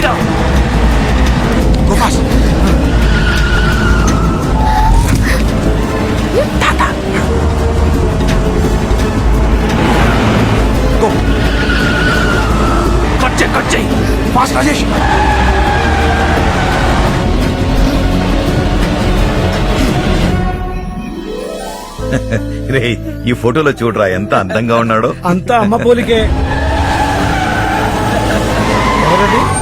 తెలీదా Go fast. Go. Cut చేయి cut చేయి Fast, Rajesh. రే ఈ ఫోటోలో చూడరా ఎంత అందంగా ఉన్నాడో అంతా అమ్మ పోలికే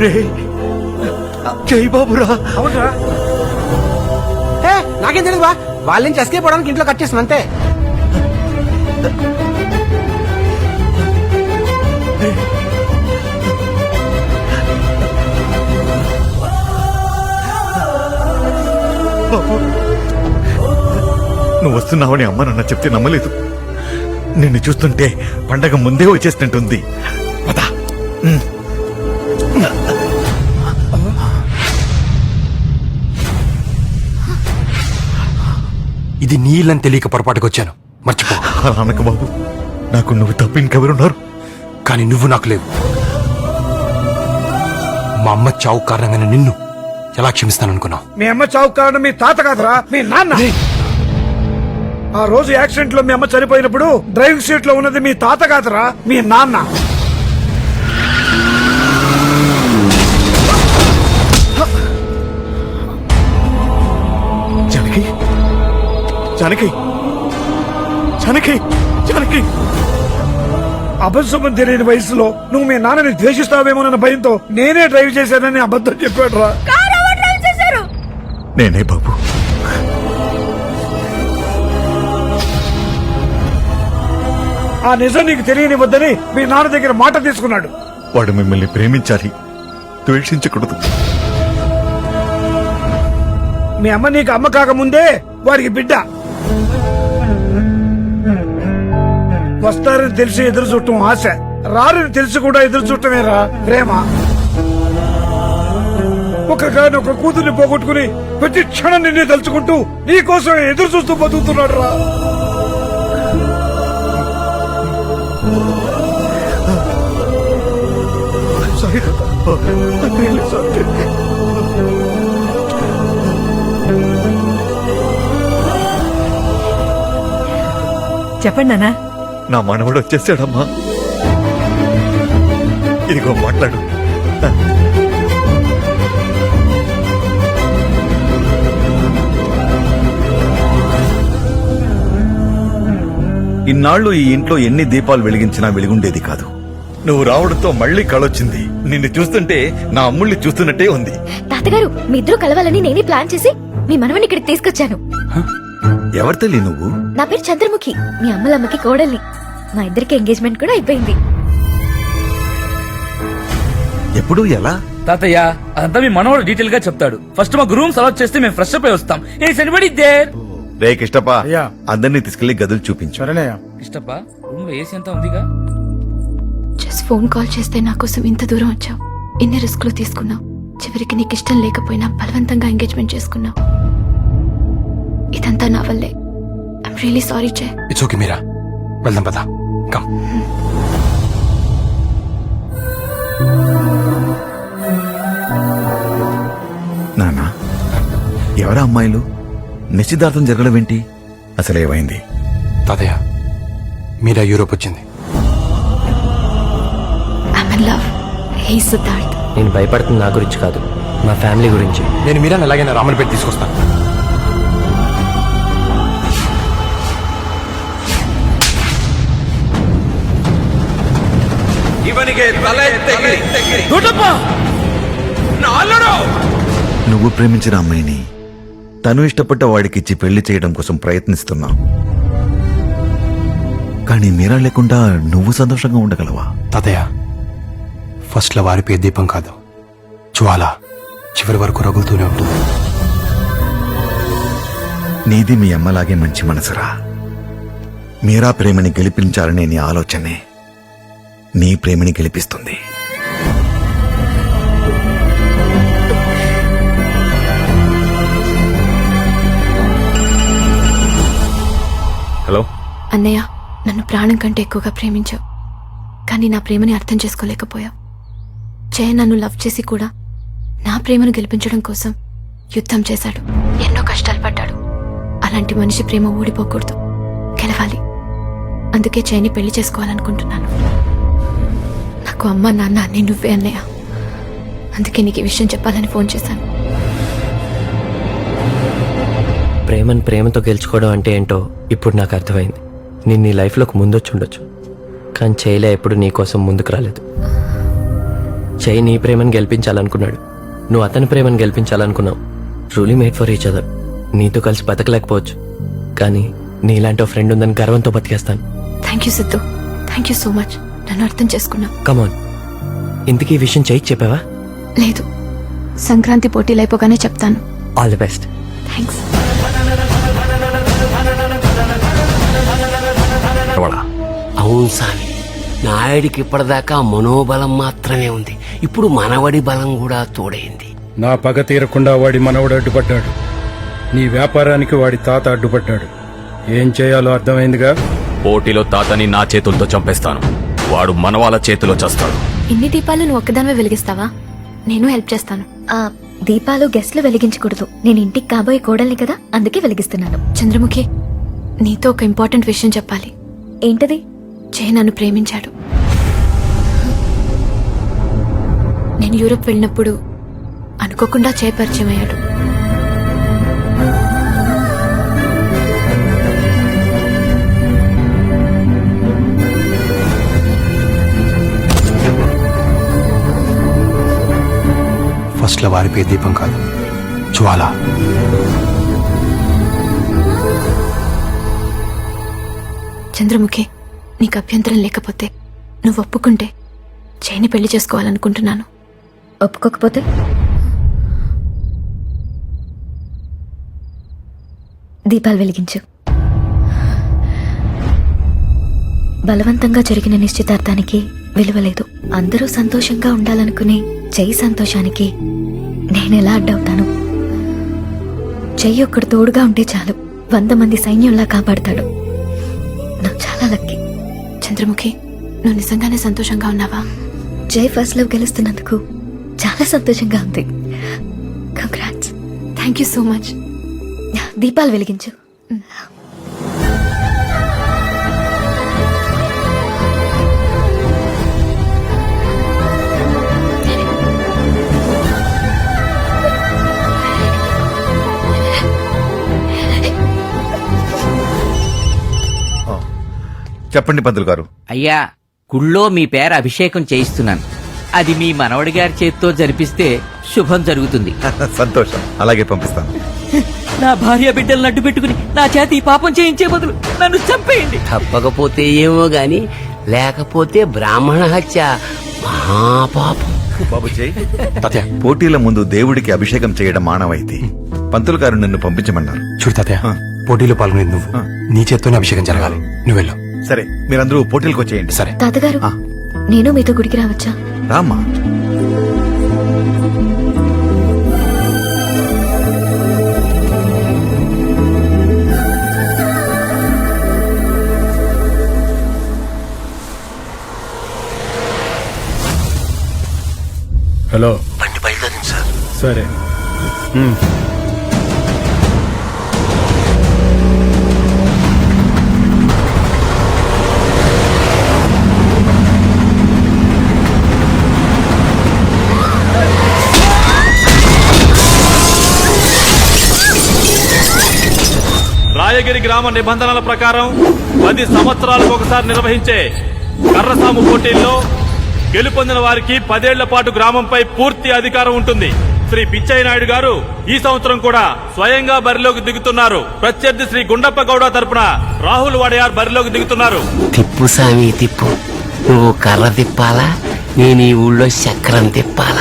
రే. జై బాబురా. అవునరా. ఏ నాకేం తెలియదు బా. వాళ్ళ నుంచి ఎస్కేప్ అవడానికి ఇంట్లో కట్ చేసిన అంతే. నువ్వు వస్తున్నావని అమ్మ నాన్న చెప్తే నమ్మలేదు. నిన్ను చూస్తుంటే పండగ ముందే వచ్చేసినట్టుంది. పద. ఇది నీళ్ళని తెలియక పొరపాటుకు వచ్చాను. మర్చిపో. అలా అనక బాబు. నాకు నువ్వు తప్ప ఇంకెవరున్నారు కానీ నువ్వు నాకు లేవు. మా అమ్మ చావు కారణంగానే నిన్ను ఎలా క్షమిస్తాననుకున్నావు? మీ అమ్మ చావు కారణం మీ తాత కాదురా మీ నాన్న. ఆ రోజు యాక్సిడెంట్లో మీ అమ్మ చనిపోయినప్పుడు డ్రైవింగ్ సీట్లో ఉన్నది మీ తాత కాదురా మీ నాన్న. జానకి. జానకి జానకి. అబద్ధం తెలియని వయసులో నువ్వు మీ నాన్నని ద్వేషిస్తావేమోనన్న భయంతో నేనే డ్రైవ్ చేశానని అబద్ధం చెప్పాడు రా నేనే బాబు. ఆ నిజం నీకు తెలియనివద్దని మీ నాన్న దగ్గర మాట తీసుకున్నాడు. వాడు మిమ్మల్ని ప్రేమించాలి. ద్వేషించకూడదు. మీ అమ్మ నీకు అమ్మ కాకముందే వాడికి బిడ్డ. వస్తారని తెలిసి ఎదురు చూడటం ఆశ. రారని తెలిసి కూడా ఎదురు చూడటమేరా ప్రేమ. ఒక ఒక కూతుర్ని పోగొట్టుకుని ప్రతి క్షణం నిన్నే తలుచుకుంటూ నీ కోసం ఎదురు చూస్తూ బతుకుతున్నాడు రా చెప్పండి నాన్న. నా మనవడు వచ్చేసాడమ్మా. ఇదిగో మాట్లాడు. ఇన్నాళ్ళు ఈ ఇంట్లో ఎన్ని దీపాలు వెలిగించినా వెలిగుండేది కాదు. నువ్వు రావడంతో మళ్ళీ కళొచ్చింది నిన్ను చూస్తుంటే నా అమ్ముల్ని చూస్తున్నట్టే ఉంది. తాతగారు మీ ఇద్దరు కలవాలని నేనే ప్లాన్ చేసి మీ మనవని ఇక్కడికి తీసుకొచ్చాను. ఎవరి తల్లి నువ్వు? నా పేరు చంద్రముఖి. మీ అమ్మలమ్మకి కోడల్ని మా ఇద్దరికి ఎంగేజ్మెంట్ కూడా అయిపోయింది. ఎప్పుడు ఎలా? తాతయ్య అదంతా మీ మనవడు డీటెయిల్గా చెప్తాడు. ఫస్ట్ మా రూమ్స్ అలౌట్ చేస్తే మేము ఫ్రెష్ అప్ అయి వస్తాం. ఏ సెనిబడి దేర్ రే కిష్టపా అయ్యా. అందరినీ తీసుకెళ్ళి గదులు చూపించు. సరేనయ్యా ఇష్టప్ప రూమ్లో ఏసీ అంతా ఉందిగా? జస్ట్ ఫోన్ కాల్ చేస్తే నా కోసం ఇంత దూరం వచ్చావు. ఇన్ని రిస్క్లు తీసుకున్నావు. చివరికి నీకు ఇష్టం లేకపోయినా బలవంతంగా ఎంగేజ్మెంట్ చేసుకున్నావు. ఇదంతా నా వల్లే. ఐమ్ రియలీ సారీ చే ఇట్స్ ఓకే మీరా వెళ్దాం పదా. కమ్ నానా ఎవరా అమ్మాయిలు? నిశ్చితార్థం జరగడం ఏంటి? అసలు ఏమైంది? తాతయ్య మీరా యూరోప్ వచ్చింది. I'm in love hey Siddharth నేను భయపడుతుంది నా గురించి కాదు మా ఫ్యామిలీ గురించి. నేను మీరాని ఎలాగైనా రామన్పేట తీసుకొస్తాను. నువ్వు ప్రేమించిన అమ్మాయిని తను ఇష్టపడ్డ వాడికిచ్చి పెళ్ళి చేయడం కోసం ప్రయత్నిస్తున్నావు. కానీ మీరా లేకుండా నువ్వు సంతోషంగా ఉండగలవా? తాతయ్య ఫస్ట్లో వారిపోయే దీపం కాదు. జ్వాల చివరి వరకు రగులుతూనే ఉంటుంది. నీది మీ అమ్మలాగే మంచి మనసురా. మీరా ప్రేమని గెలిపించాలనే నీ ఆలోచనే. నీ ప్రేమని గెలిపిస్తుంది. హలో? అన్నయ్య నన్ను ప్రాణం కంటే ఎక్కువగా ప్రేమించావు. కానీ నా ప్రేమని అర్థం చేసుకోలేకపోయావు. జయ నన్ను లవ్ చేసి కూడా నా ప్రేమను గెలిపించడం కోసం యుద్ధం చేశాడు. ఎన్నో కష్టాలు పడ్డాడు. అలాంటి మనిషి ప్రేమ ఊడిపోకూడదు. గెలవాలి. అందుకే జయని పెళ్ళి చేసుకోవాలనుకుంటున్నాను. నాకు అమ్మ నాన్న అన్నీ నువ్వే అన్నయ్య. అందుకే నీకు ఈ విషయం చెప్పాలని ఫోన్ చేశాను. ప్రేమను ప్రేమతో గెలుచుకోవడం అంటే ఏంటో ఇప్పుడు నాకు అర్థమైంది. నేను నీ లైఫ్లోకి ముందొచ్చి ఉండొచ్చు. కానీ చేయలే ఎప్పుడు నీ కోసం ముందుకు రాలేదు. చేయి నీ ప్రేమను గెలిపించాలనుకున్నాడు. నువ్వు అతని ప్రేమను గెలిపించాలనుకున్నావు. Truly made for each other నీతో కలిసి బతకలేకపోవచ్చు. కానీ నీలాంటి ఫ్రెండ్ ఉందని గర్వంతో బతికేస్తాను. Thank you Siddhu thank you so much నన్ను అర్థం చేసుకున్నావు కమాన్ ఇంతకీ ఈ విషయం చేయికి చెప్పావా? లేదు. సంక్రాంతి పోటీలు అయిపోగానే చెప్తాను. ఆల్ ది బెస్ట్ థ్యాంక్స్ అవును సామి. నాయుడికి ఇప్పటిదాకా మనోబలం మాత్రమే ఉంది. ఇప్పుడు మనవడి బలం కూడా తోడైంది. నా పగ తీరకుండా వాడి మనవడు అడ్డుపడ్డాడు. నీ వ్యాపారానికి వాడి తాత అడ్డుపడ్డాడు. ఏం చేయాలో అర్థమైందిగా? పోటీలో తాతని నా చేతులతో చంపేస్తాను. వాడు మనవాళ్ళ చేతిలో చేస్తాడు. ఇన్ని దీపాలు నువ్వు ఒక్కదానివే వెలిగిస్తావా? నేను హెల్ప్ చేస్తాను. ఆ దీపాలు గెస్ట్లు వెలిగించకూడదు. నేను ఇంటికి కాబోయే కోడల్ని కదా అందుకే వెలిగిస్తున్నాను. చంద్రముఖి నీతో ఒక ఇంపార్టెంట్ విషయం చెప్పాలి. ఏంటది? జయ నన్ను ప్రేమించాడు. నేను యూరప్ వెళ్ళినప్పుడు అనుకోకుండా జయ అయ్యాడు. ఫస్ట్లో వారిపోయే దీపం కాదు. జ్వాల. చంద్రముఖి నీకు అభ్యంతరం లేకపోతే నువ్వు ఒప్పుకుంటే జయని పెళ్ళి చేసుకోవాలనుకుంటున్నాను. ఒప్పుకోకపోతే? దీపాలు వెలిగించు. బలవంతంగా జరిగిన నిశ్చితార్థానికి విలువ లేదు. అందరూ సంతోషంగా ఉండాలనుకునే చెయ్యి సంతోషానికి నేను ఎలా అడ్డవుతాను? చెయ్యి ఒక్కడు తోడుగా ఉంటే చాలు. వంద మంది సైన్యంలా కాపాడతాడు. నాకు చాలా లక్కీ. చంద్రముఖి నువ్వు నిజంగానే సంతోషంగా ఉన్నావా? జై ఫస్ట్ లవ్ గెలుస్తున్నందుకు చాలా సంతోషంగా ఉంది. Congrats thank you so much దీపాలు వెలిగించు. చెప్పండి పంతులు గారు. అయ్యా గుళ్ళో మీ పేర అభిషేకం చేయిస్తున్నాను. అది మీ మనవడి గారి చేత్తో జరిపిస్తే శుభం జరుగుతుంది. సంతోషం. అలాగే పంపిస్తాను. నా భార్య బిడ్డలను అడ్డు పెట్టుకుని నా చేతి ఈ పాపం చేయించే బదులు నన్ను చంపేయండి. తప్పకపోతే ఏమో గాని లేకపోతే బ్రాహ్మణ హత్య మహాపాపం. బాబు చేయి. పోటీల ముందు దేవుడికి అభిషేకం చేయడం మానవైతే. పంతులు గారు నిన్ను పంపించమన్నారు. చూడు తాతయ్య. పోటీలో పాల్గొనేది నువ్వు. నీ చేత్తోనే అభిషేకం జరగాలి. నువ్వు వెళ్ళు. సరే మీరందరూ పోటీలకు వచ్చేయండి. సరే. తాతగారు ఆ. నేను మీతో గుడికి రావచ్చా? రామ్మా. హలో. బండి బయలుదేరింది సార్. సరే. గ్రామ నిబంధనల ప్రకారం పది సంవత్సరాలకు ఒకసారి నిర్వహించే కర్రసాము పోటీల్లో గెలుపొందిన వారికి పదేళ్ళ పాటు గ్రామంపై పూర్తి అధికారం ఉంటుంది. శ్రీ పిచ్చయ్య నాయుడు గారు ఈ సంవత్సరం కూడా స్వయంగా బరిలోకి దిగుతున్నారు. ప్రత్యర్థి శ్రీ గుండప్ప గౌడ తరపున రాహుల్ వడయార్ బరిలోకి దిగుతున్నారు. తిప్పు సామి తిప్పు. నువ్వు కర్ర తిప్పాలా? నేను ఈ ఊళ్ళో చక్రం తిప్పాలా?